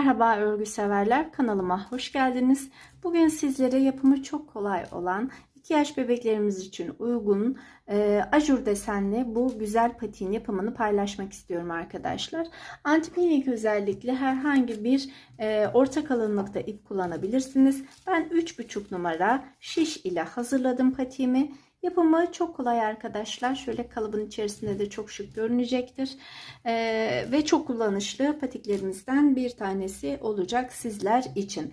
Merhaba örgü severler kanalıma hoş geldiniz. Bugün sizlere yapımı çok kolay olan 2 yaş bebeklerimiz için uygun e, ajur desenli bu güzel patiğin yapımını paylaşmak istiyorum arkadaşlar. Antipinik özellikle herhangi bir e, orta kalınlıkta ip kullanabilirsiniz. Ben 3,5 numara şiş ile hazırladım patiğimi. Yapımı çok kolay arkadaşlar. Şöyle kalıbın içerisinde de çok şık görünecektir. Ee, ve çok kullanışlı patiklerimizden bir tanesi olacak sizler için.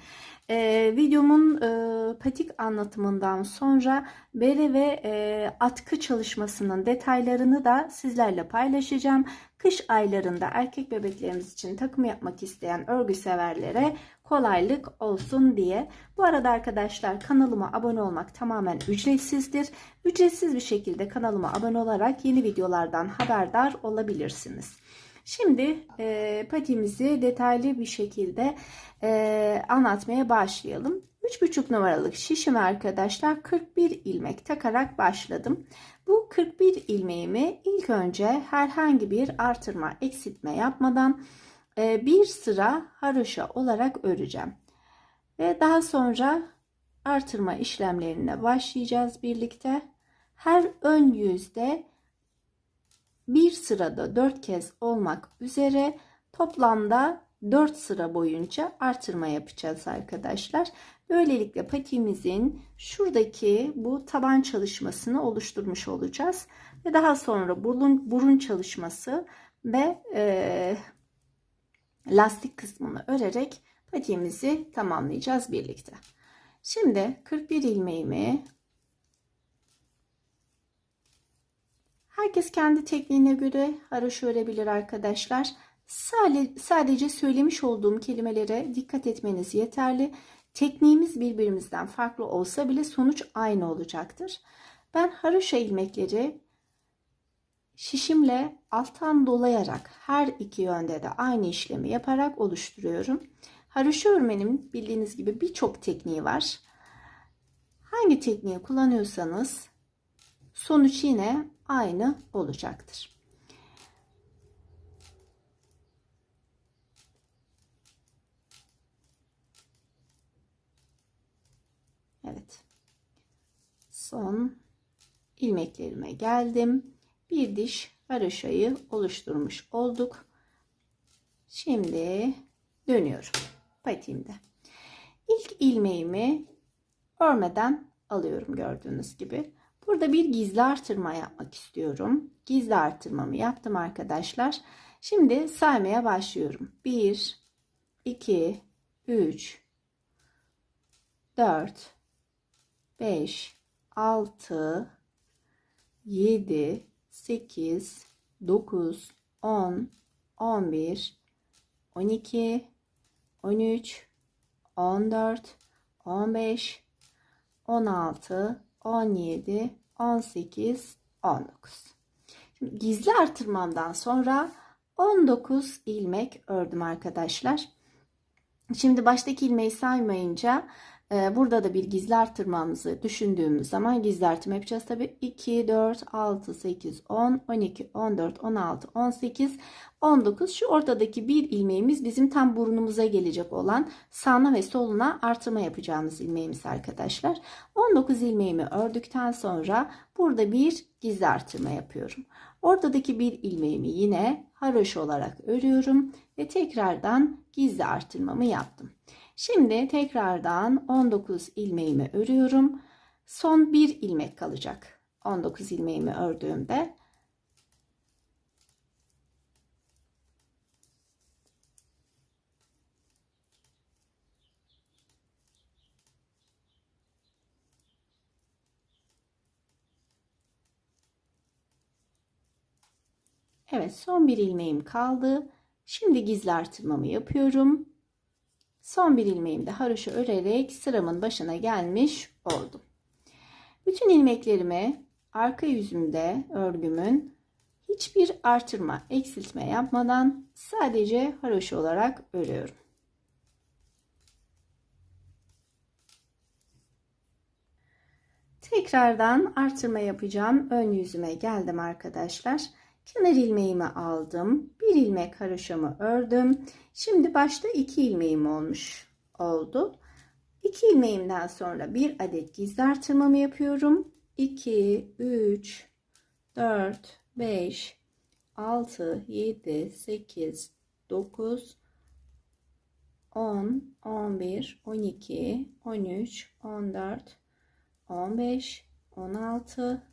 Ee, videomun e, patik anlatımından sonra bere ve e, atkı çalışmasının detaylarını da sizlerle paylaşacağım. Kış aylarında erkek bebeklerimiz için takım yapmak isteyen örgü severlere kolaylık olsun diye. Bu arada arkadaşlar kanalıma abone olmak tamamen ücretsizdir. Ücretsiz bir şekilde kanalıma abone olarak yeni videolardan haberdar olabilirsiniz. Şimdi e, patiğimizi detaylı bir şekilde e, anlatmaya başlayalım. 3,5 numaralık şişime arkadaşlar 41 ilmek takarak başladım. Bu 41 ilmeğimi ilk önce herhangi bir artırma eksiltme yapmadan e, bir sıra haroşa olarak öreceğim. Ve daha sonra artırma işlemlerine başlayacağız birlikte. Her ön yüzde bir sırada 4 kez olmak üzere toplamda 4 sıra boyunca artırma yapacağız arkadaşlar. Böylelikle patiğimizin şuradaki bu taban çalışmasını oluşturmuş olacağız. Ve daha sonra burun, burun çalışması ve e, lastik kısmını örerek patiğimizi tamamlayacağız birlikte. Şimdi 41 ilmeğimi herkes kendi tekniğine göre haroşa örebilir arkadaşlar. Sadece söylemiş olduğum kelimelere dikkat etmeniz yeterli. Tekniğimiz birbirimizden farklı olsa bile sonuç aynı olacaktır. Ben haroşa ilmekleri şişimle alttan dolayarak her iki yönde de aynı işlemi yaparak oluşturuyorum. Haroşa örmenin bildiğiniz gibi birçok tekniği var. Hangi tekniği kullanıyorsanız sonuç yine aynı olacaktır. Evet. Son ilmeklerime geldim. Bir diş haroşayı oluşturmuş olduk. Şimdi dönüyorum patiğimde. İlk ilmeğimi örmeden alıyorum gördüğünüz gibi. Burada bir gizli artırma yapmak istiyorum. Gizli artırmamı yaptım arkadaşlar. Şimdi saymaya başlıyorum. 1 2 3 4 5 6 7 8 9 10 11 12 13 14 15 16 17 18 19 Şimdi gizli artırmamdan sonra 19 ilmek ördüm arkadaşlar. Şimdi baştaki ilmeği saymayınca burada da bir gizli artırmamızı düşündüğümüz zaman gizli artırma yapacağız. Tabi 2, 4, 6, 8, 10, 12, 14, 16, 18, 19. Şu ortadaki bir ilmeğimiz bizim tam burnumuza gelecek olan sağına ve soluna artırma yapacağımız ilmeğimiz arkadaşlar. 19 ilmeğimi ördükten sonra burada bir gizli artırma yapıyorum. Ortadaki bir ilmeğimi yine haroşa olarak örüyorum ve tekrardan gizli artırmamı yaptım. Şimdi tekrardan 19 ilmeğimi örüyorum. Son bir ilmek kalacak. 19 ilmeğimi ördüğümde Evet son bir ilmeğim kaldı. Şimdi gizli artırmamı yapıyorum. Son bir ilmeğimi de haroşa örerek sıramın başına gelmiş oldum. Bütün ilmeklerimi arka yüzümde örgümün hiçbir artırma, eksiltme yapmadan sadece haroşa olarak örüyorum. Tekrardan artırma yapacağım. Ön yüzüme geldim arkadaşlar. Kenar ilmeğimi aldım. Bir ilmek haroşamı ördüm. Şimdi başta iki ilmeğim olmuş oldu. İki ilmeğimden sonra bir adet gizli artırmamı yapıyorum. 2, 3, 4, 5, 6, 7, 8, 9, 10, 11, 12, 13, 14, 15, 16,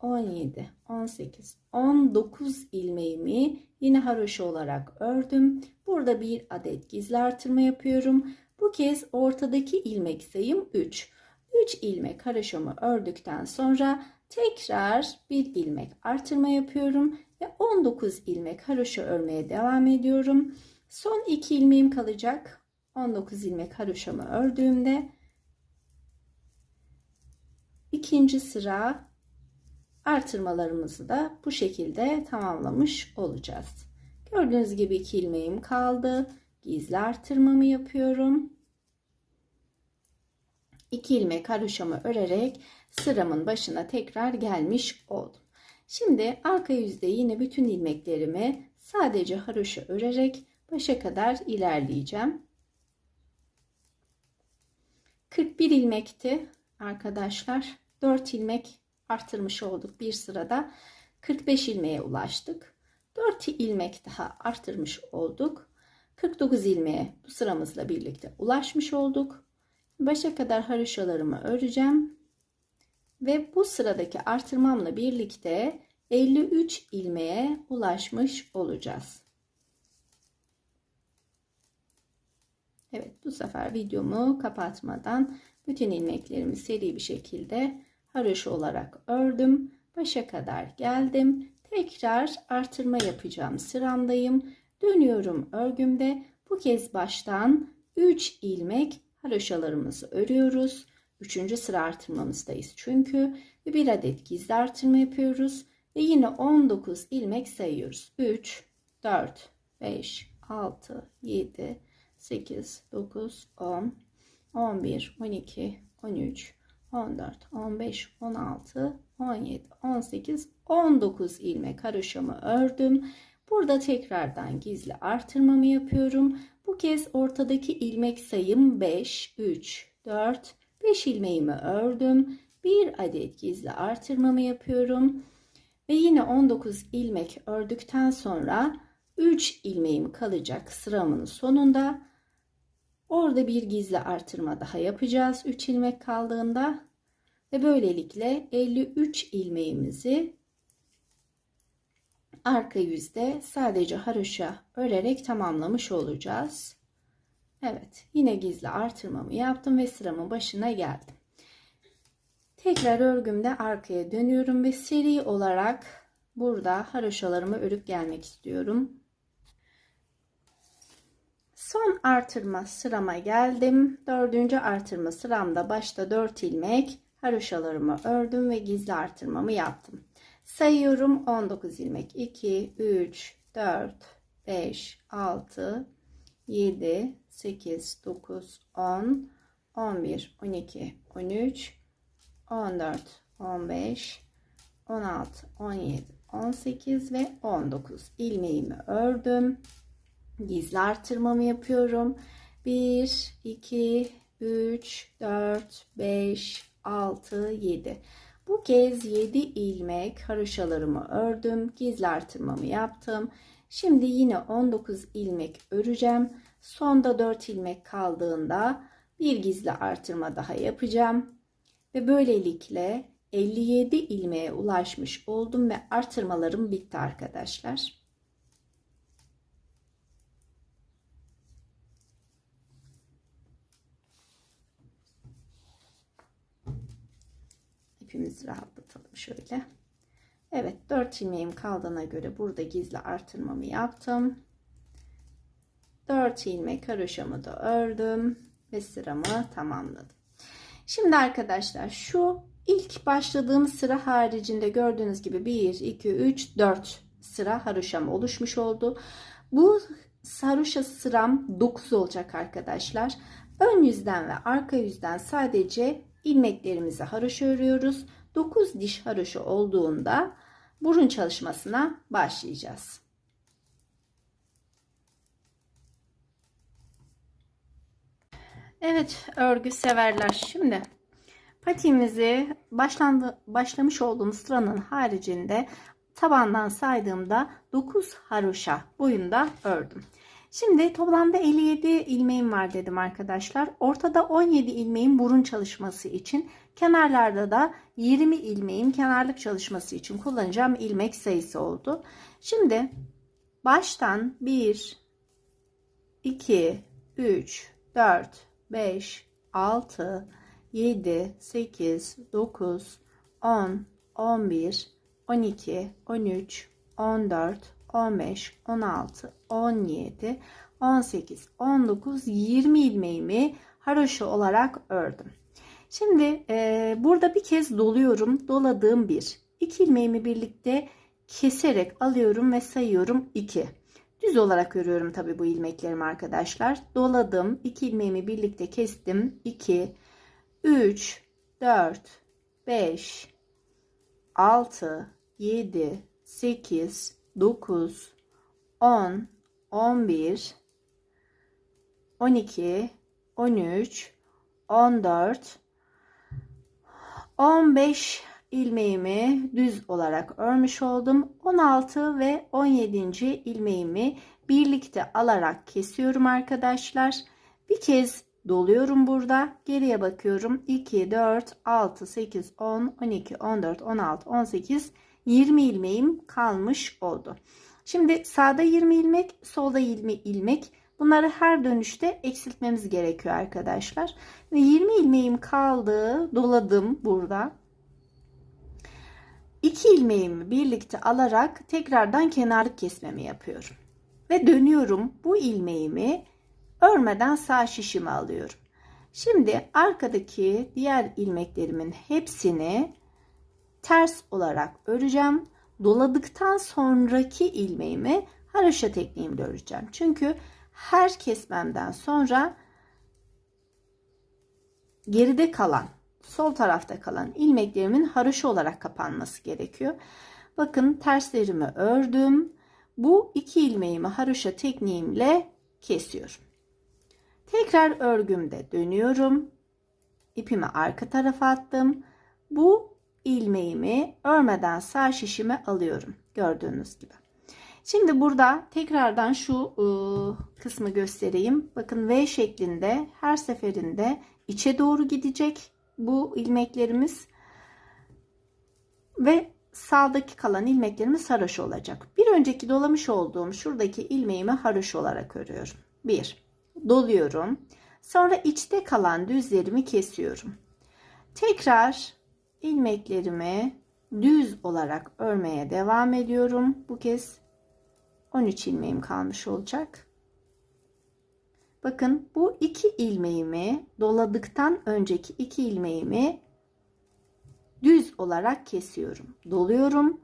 17, 18, 19 ilmeğimi yine haroşa olarak ördüm. Burada bir adet gizli artırma yapıyorum. Bu kez ortadaki ilmek sayım 3. 3 ilmek haroşamı ördükten sonra tekrar bir ilmek artırma yapıyorum ve 19 ilmek haroşa örmeye devam ediyorum. Son 2 ilmeğim kalacak. 19 ilmek haroşamı ördüğümde ikinci sıra artırmalarımızı da bu şekilde tamamlamış olacağız. Gördüğünüz gibi 2 ilmeğim kaldı. Gizli artırmamı yapıyorum. 2 ilmek haroşamı örerek sıramın başına tekrar gelmiş oldum. Şimdi arka yüzde yine bütün ilmeklerimi sadece haroşa örerek başa kadar ilerleyeceğim. 41 ilmekti arkadaşlar. 4 ilmek artırmış olduk bir sırada. 45 ilmeğe ulaştık. 4 ilmek daha artırmış olduk. 49 ilmeğe bu sıramızla birlikte ulaşmış olduk. Başa kadar haroşalarımı öreceğim. Ve bu sıradaki artırmamla birlikte 53 ilmeğe ulaşmış olacağız. Evet bu sefer videomu kapatmadan bütün ilmeklerimi seri bir şekilde haroşa olarak ördüm. Başa kadar geldim. Tekrar artırma yapacağım sıramdayım. Dönüyorum örgümde. Bu kez baştan 3 ilmek haroşalarımızı örüyoruz. Üçüncü sıra artırmamızdayız çünkü. Ve bir adet gizli artırma yapıyoruz. Ve yine 19 ilmek sayıyoruz. 3, 4, 5, 6, 7, 8, 9, 10, 11, 12, 13, 14, 15, 16, 17, 18, 19 ilmek haroşamı ördüm. Burada tekrardan gizli artırmamı yapıyorum. Bu kez ortadaki ilmek sayım 5, 3, 4, 5 ilmeğimi ördüm. Bir adet gizli artırmamı yapıyorum. Ve yine 19 ilmek ördükten sonra 3 ilmeğim kalacak sıramın sonunda. Orada bir gizli artırma daha yapacağız 3 ilmek kaldığında. Ve böylelikle 53 ilmeğimizi arka yüzde sadece haroşa örerek tamamlamış olacağız. Evet yine gizli artırmamı yaptım ve sıramın başına geldim. Tekrar örgümde arkaya dönüyorum ve seri olarak burada haroşalarımı örüp gelmek istiyorum. Son artırma sırama geldim. Dördüncü artırma sıramda başta 4 ilmek haroşalarımı ördüm ve gizli artırmamı yaptım. Sayıyorum 19 ilmek 2 3 4 5 6 7 8 9 10 11 12 13 14 15 16 17 18 ve 19 ilmeğimi ördüm gizli artırmamı yapıyorum. 1 2 3 4 5 6 7 bu kez 7 ilmek haroşalarımı ördüm gizli artırmamı yaptım. Şimdi yine 19 ilmek öreceğim. Sonda 4 ilmek kaldığında bir gizli artırma daha yapacağım. Ve böylelikle 57 ilmeğe ulaşmış oldum ve artırmalarım bitti arkadaşlar. İpimizi rahatlatalım şöyle. Evet 4 ilmeğim kaldığına göre burada gizli artırmamı yaptım. 4 ilmek haroşamı da ördüm ve sıramı tamamladım. Şimdi arkadaşlar şu ilk başladığım sıra haricinde gördüğünüz gibi 1 2 3 4 sıra haroşam oluşmuş oldu. Bu haroşa sıram 9 olacak arkadaşlar. Ön yüzden ve arka yüzden sadece ilmeklerimizi haroşa örüyoruz. 9 diş haroşa olduğunda burun çalışmasına başlayacağız. Evet örgü severler. Şimdi patiğimizi başlandı, başlamış olduğumuz sıranın haricinde tabandan saydığımda 9 haroşa boyunda ördüm. Şimdi toplamda 57 ilmeğim var dedim arkadaşlar. Ortada 17 ilmeğin burun çalışması için, kenarlarda da 20 ilmeğin kenarlık çalışması için kullanacağım ilmek sayısı oldu. Şimdi baştan 1 2 3 4 5 6 7 8 9 10 11 12 13 14 15, 16, 17, 18, 19, 20 ilmeğimi haroşa olarak ördüm. Şimdi e, burada bir kez doluyorum. Doladığım bir. 2 ilmeğimi birlikte keserek alıyorum ve sayıyorum 2. Düz olarak örüyorum tabi bu ilmeklerimi arkadaşlar. Doladım. 2 ilmeğimi birlikte kestim. 2, 3, 4, 5, 6, 7, 8, 9, 10, 11, 12, 13, 14, 15 ilmeğimi düz olarak örmüş oldum. 16 ve 17. ilmeğimi birlikte alarak kesiyorum arkadaşlar. Bir kez doluyorum burada. Geriye bakıyorum. 2, 4, 6, 8, 10, 12, 14, 16, 18, 20 ilmeğim kalmış oldu. Şimdi sağda 20 ilmek, solda 20 ilmek. Bunları her dönüşte eksiltmemiz gerekiyor arkadaşlar. Ve 20 ilmeğim kaldı. Doladım burada. 2 ilmeğimi birlikte alarak tekrardan kenarlık kesmemi yapıyorum. Ve dönüyorum. Bu ilmeğimi örmeden sağ şişime alıyorum. Şimdi arkadaki diğer ilmeklerimin hepsini ters olarak öreceğim. Doladıktan sonraki ilmeğimi haroşa tekniğimle öreceğim. Çünkü her kesmemden sonra geride kalan, sol tarafta kalan ilmeklerimin haroşa olarak kapanması gerekiyor. Bakın terslerimi ördüm. Bu iki ilmeğimi haroşa tekniğimle kesiyorum. Tekrar örgümde dönüyorum. İpimi arka tarafa attım. Bu ilmeğimi örmeden sağ şişime alıyorum. Gördüğünüz gibi. Şimdi burada tekrardan şu ıı, kısmı göstereyim. Bakın V şeklinde her seferinde içe doğru gidecek bu ilmeklerimiz. Ve sağdaki kalan ilmeklerimiz haroş olacak. Bir önceki dolamış olduğum şuradaki ilmeğimi haroş olarak örüyorum. 1. Doluyorum. Sonra içte kalan düzlerimi kesiyorum. Tekrar ilmeklerimi düz olarak örmeye devam ediyorum. Bu kez 13 ilmeğim kalmış olacak. Bakın bu iki ilmeğimi doladıktan önceki iki ilmeğimi düz olarak kesiyorum. Doluyorum.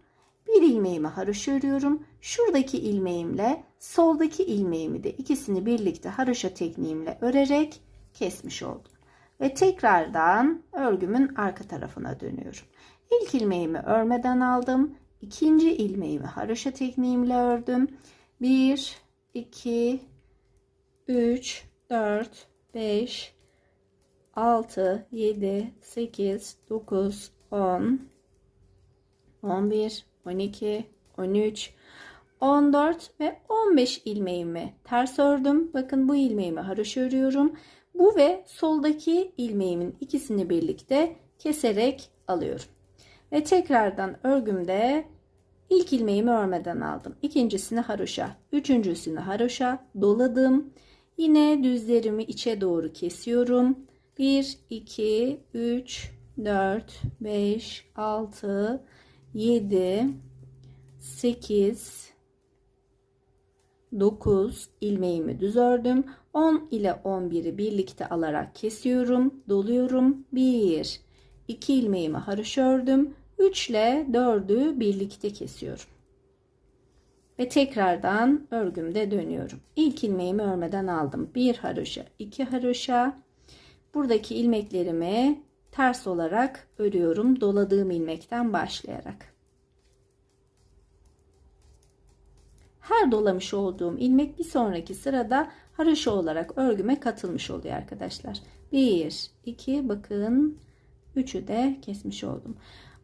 Bir ilmeğimi haroşa örüyorum. Şuradaki ilmeğimle soldaki ilmeğimi de ikisini birlikte haroşa tekniğimle örerek kesmiş oldum. Ve tekrardan örgümün arka tarafına dönüyorum. İlk ilmeğimi örmeden aldım. İkinci ilmeğimi haroşa tekniğimle ördüm. 1, 2, 3, 4, 5, 6, 7, 8, 9, 10, 11, 12, 13, 14 ve 15 ilmeğimi ters ördüm. Bakın bu ilmeğimi haroşa örüyorum. Bu ve soldaki ilmeğimin ikisini birlikte keserek alıyorum. Ve tekrardan örgümde ilk ilmeğimi örmeden aldım. İkincisini haroşa, üçüncüsünü haroşa doladım. Yine düzlerimi içe doğru kesiyorum. 1, 2, 3, 4, 5, 6, 7, 8, 9 ilmeğimi düz ördüm. 10 ile 11'i birlikte alarak kesiyorum. Doluyorum. 1, 2 ilmeğimi haroşa ördüm. 3 ile 4'ü birlikte kesiyorum. Ve tekrardan örgümde dönüyorum. İlk ilmeğimi örmeden aldım. 1 haroşa, 2 haroşa. Buradaki ilmeklerimi ters olarak örüyorum. Doladığım ilmekten başlayarak. Her dolamış olduğum ilmek bir sonraki sırada haroşa olarak örgüme katılmış oluyor arkadaşlar. 1, 2 bakın 3'ü de kesmiş oldum.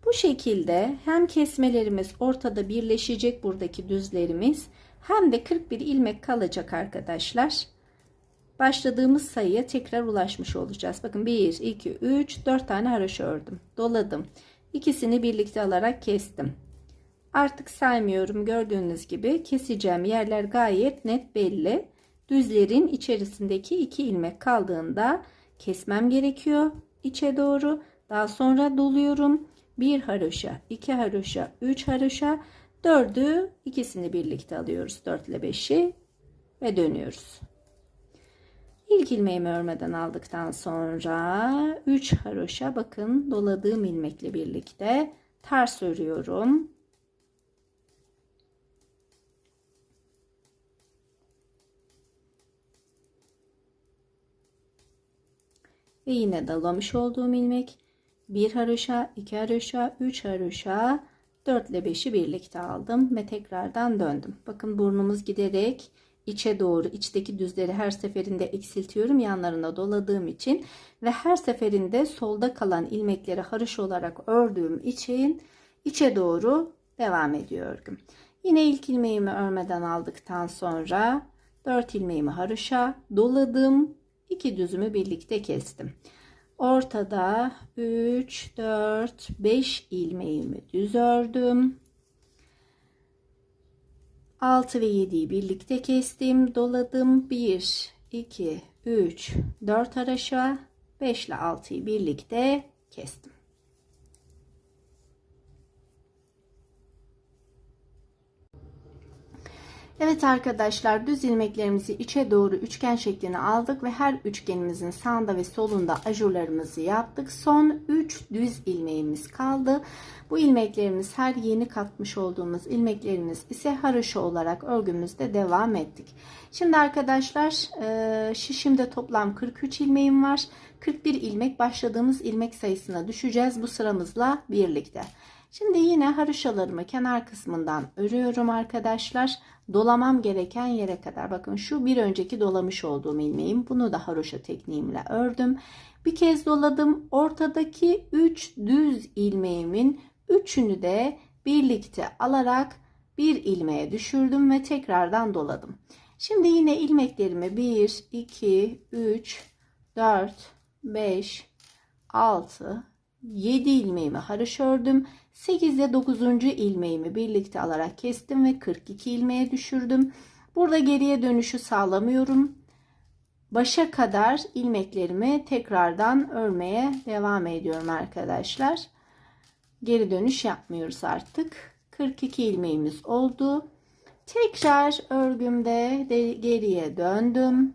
Bu şekilde hem kesmelerimiz ortada birleşecek buradaki düzlerimiz hem de 41 ilmek kalacak arkadaşlar. Başladığımız sayıya tekrar ulaşmış olacağız. Bakın 1, 2, 3, 4 tane haroşa ördüm. Doladım. İkisini birlikte alarak kestim. Artık saymıyorum. Gördüğünüz gibi keseceğim yerler gayet net belli. Düzlerin içerisindeki iki ilmek kaldığında kesmem gerekiyor içe doğru. Daha sonra doluyorum. Bir haroşa, iki haroşa, üç haroşa, dördü ikisini birlikte alıyoruz. 4 ile 5'i ve dönüyoruz. İlk ilmeğimi örmeden aldıktan sonra 3 haroşa bakın doladığım ilmekle birlikte ters örüyorum. Ve yine dolamış olduğum ilmek bir haroşa, iki haroşa, üç haroşa, 4 ile 5'i birlikte aldım ve tekrardan döndüm. Bakın burnumuz giderek içe doğru içteki düzleri her seferinde eksiltiyorum yanlarına doladığım için ve her seferinde solda kalan ilmekleri haroş olarak ördüğüm için içe doğru devam ediyor örgüm. Yine ilk ilmeğimi örmeden aldıktan sonra 4 ilmeğimi haroşa doladım. 2 düzümü birlikte kestim. Ortada 3, 4, 5 ilmeğimi düz ördüm. 6 ve 7'yi birlikte kestim. Doladım. 1, 2, 3, 4 haraşa. 5 ile 6'yı birlikte kestim. Evet arkadaşlar düz ilmeklerimizi içe doğru üçgen şeklini aldık ve her üçgenimizin sağında ve solunda ajurlarımızı yaptık. Son 3 düz ilmeğimiz kaldı. Bu ilmeklerimiz her yeni katmış olduğumuz ilmeklerimiz ise haroşa olarak örgümüzde devam ettik. Şimdi arkadaşlar e, şişimde toplam 43 ilmeğim var. 41 ilmek başladığımız ilmek sayısına düşeceğiz bu sıramızla birlikte. Şimdi yine haroşalarımı kenar kısmından örüyorum arkadaşlar. Dolamam gereken yere kadar. Bakın şu bir önceki dolamış olduğum ilmeğim. Bunu da haroşa tekniğimle ördüm. Bir kez doladım. Ortadaki 3 düz ilmeğimin üçünü de birlikte alarak bir ilmeğe düşürdüm ve tekrardan doladım. Şimdi yine ilmeklerimi 1, 2, 3, 4, 5, 6, 7 ilmeğimi haroşa ördüm. 8 ile 9. ilmeğimi birlikte alarak kestim ve 42 ilmeğe düşürdüm. Burada geriye dönüşü sağlamıyorum. Başa kadar ilmeklerimi tekrardan örmeye devam ediyorum arkadaşlar. Geri dönüş yapmıyoruz artık. 42 ilmeğimiz oldu. Tekrar örgümde de geriye döndüm.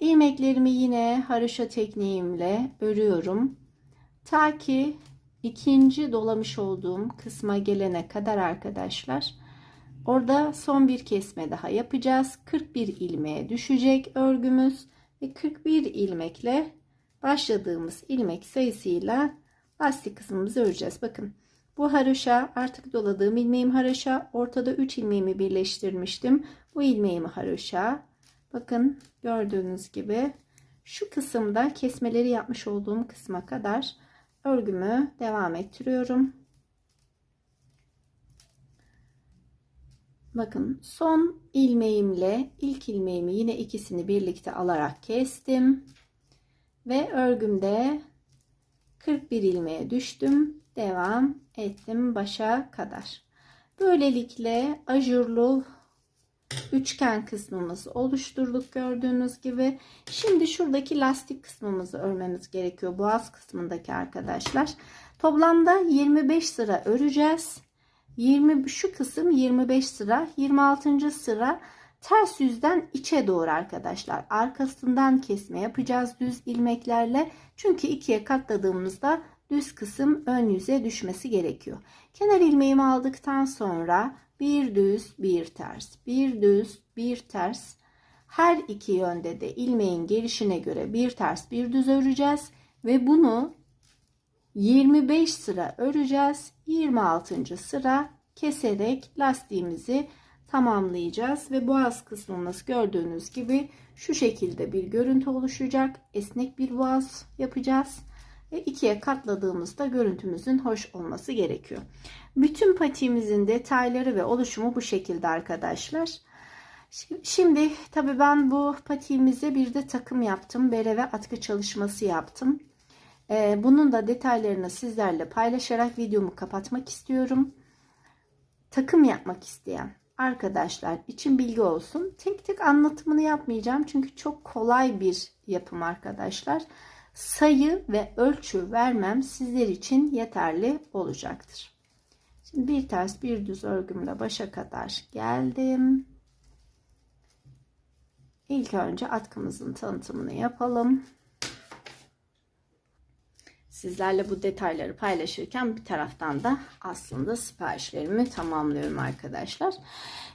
İlmeklerimi yine haroşa tekniğimle örüyorum. Ta ki ikinci dolamış olduğum kısma gelene kadar arkadaşlar orada son bir kesme daha yapacağız. 41 ilmeğe düşecek örgümüz ve 41 ilmekle başladığımız ilmek sayısıyla lastik kısmımızı öreceğiz. Bakın bu haroşa artık doladığım ilmeğim haroşa ortada 3 ilmeğimi birleştirmiştim. Bu ilmeğimi haroşa. Bakın gördüğünüz gibi şu kısımda kesmeleri yapmış olduğum kısma kadar örgümü devam ettiriyorum. Bakın son ilmeğimle ilk ilmeğimi yine ikisini birlikte alarak kestim. Ve örgümde 41 ilmeğe düştüm. Devam ettim başa kadar. Böylelikle ajurlu üçgen kısmımızı oluşturduk gördüğünüz gibi. Şimdi şuradaki lastik kısmımızı örmemiz gerekiyor. Boğaz kısmındaki arkadaşlar. Toplamda 25 sıra öreceğiz. 20 şu kısım 25 sıra, 26. sıra ters yüzden içe doğru arkadaşlar. Arkasından kesme yapacağız düz ilmeklerle. Çünkü ikiye katladığımızda düz kısım ön yüze düşmesi gerekiyor. Kenar ilmeğimi aldıktan sonra bir düz bir ters. Bir düz bir ters. Her iki yönde de ilmeğin gelişine göre bir ters bir düz öreceğiz. Ve bunu 25 sıra öreceğiz. 26. sıra keserek lastiğimizi tamamlayacağız. Ve boğaz kısmımız gördüğünüz gibi şu şekilde bir görüntü oluşacak. Esnek bir boğaz yapacağız ikiye katladığımızda görüntümüzün hoş olması gerekiyor. Bütün patiğimizin detayları ve oluşumu bu şekilde arkadaşlar. Şimdi tabii ben bu patiğimize bir de takım yaptım. Bere ve atkı çalışması yaptım. Ee, bunun da detaylarını sizlerle paylaşarak videomu kapatmak istiyorum. Takım yapmak isteyen arkadaşlar için bilgi olsun. Tek tek anlatımını yapmayacağım çünkü çok kolay bir yapım arkadaşlar. Sayı ve ölçü vermem sizler için yeterli olacaktır. Şimdi bir ters bir düz örgümle başa kadar geldim. İlk önce atkımızın tanıtımını yapalım. Sizlerle bu detayları paylaşırken bir taraftan da aslında siparişlerimi tamamlıyorum arkadaşlar.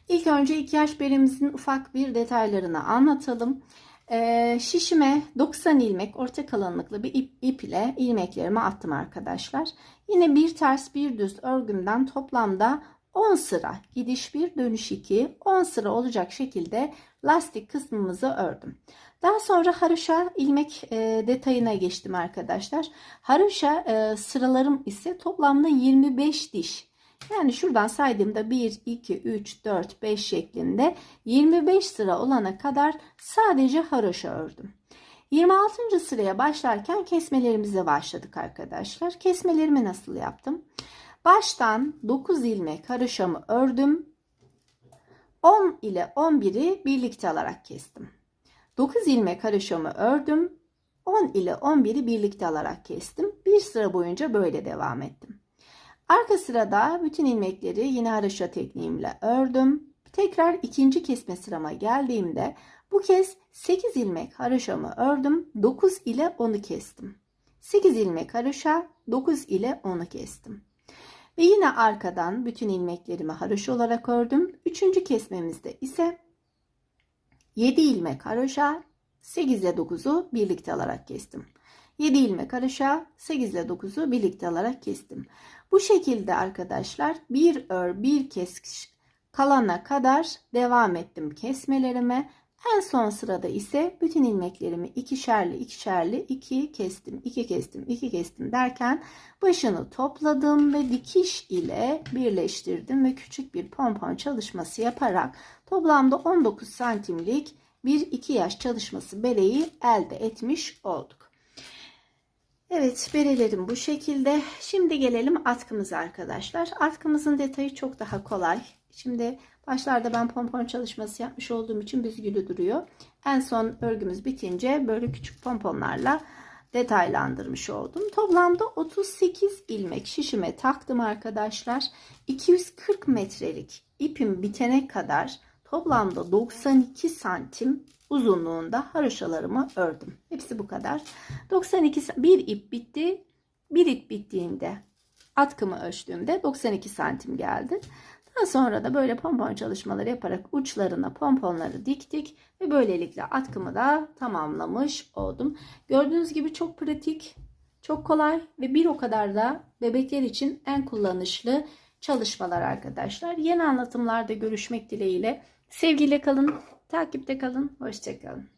İlk önce iki yaş berimizin ufak bir detaylarını anlatalım. Ee, şişime 90 ilmek orta kalınlıklı bir ip, ip ile ilmeklerimi attım arkadaşlar. Yine bir ters bir düz örgümden toplamda 10 sıra gidiş bir dönüş 2 10 sıra olacak şekilde lastik kısmımızı ördüm. Daha sonra haroşa ilmek e, detayına geçtim arkadaşlar. Haroşa e, sıralarım ise toplamda 25 diş. Yani şuradan saydığımda 1, 2, 3, 4, 5 şeklinde 25 sıra olana kadar sadece haroşa ördüm. 26. sıraya başlarken kesmelerimize başladık arkadaşlar. Kesmelerimi nasıl yaptım? Baştan 9 ilmek haroşamı ördüm. 10 ile 11'i birlikte alarak kestim. 9 ilmek haroşamı ördüm. 10 ile 11'i birlikte alarak kestim. Bir sıra boyunca böyle devam ettim. Arka sırada bütün ilmekleri yine haroşa tekniğimle ördüm. Tekrar ikinci kesme sırama geldiğimde bu kez 8 ilmek haroşamı ördüm. 9 ile 10'u kestim. 8 ilmek haroşa, 9 ile 10'u kestim. Ve yine arkadan bütün ilmeklerimi haroşa olarak ördüm. Üçüncü kesmemizde ise 7 ilmek haroşa, 8 ile 9'u birlikte alarak kestim. 7 ilmek haroşa, 8 ile 9'u birlikte alarak kestim. Bu şekilde arkadaşlar bir ör bir kes kalana kadar devam ettim kesmelerime. En son sırada ise bütün ilmeklerimi ikişerli ikişerli iki kestim, iki kestim, iki kestim derken başını topladım ve dikiş ile birleştirdim ve küçük bir pompon çalışması yaparak toplamda 19 santimlik bir iki yaş çalışması bereyi elde etmiş olduk. Evet berelerim bu şekilde. Şimdi gelelim atkımıza arkadaşlar. Atkımızın detayı çok daha kolay. Şimdi başlarda ben pompon çalışması yapmış olduğum için büzgülü duruyor. En son örgümüz bitince böyle küçük pomponlarla detaylandırmış oldum. Toplamda 38 ilmek şişime taktım arkadaşlar. 240 metrelik ipim bitene kadar toplamda 92 santim uzunluğunda haroşalarımı ördüm. Hepsi bu kadar. 92 bir ip bitti. Bir ip bittiğinde atkımı ölçtüğümde 92 santim geldi. Daha sonra da böyle pompon çalışmaları yaparak uçlarına pomponları diktik ve böylelikle atkımı da tamamlamış oldum. Gördüğünüz gibi çok pratik, çok kolay ve bir o kadar da bebekler için en kullanışlı çalışmalar arkadaşlar. Yeni anlatımlarda görüşmek dileğiyle. Sevgiyle kalın, takipte kalın, hoşçakalın.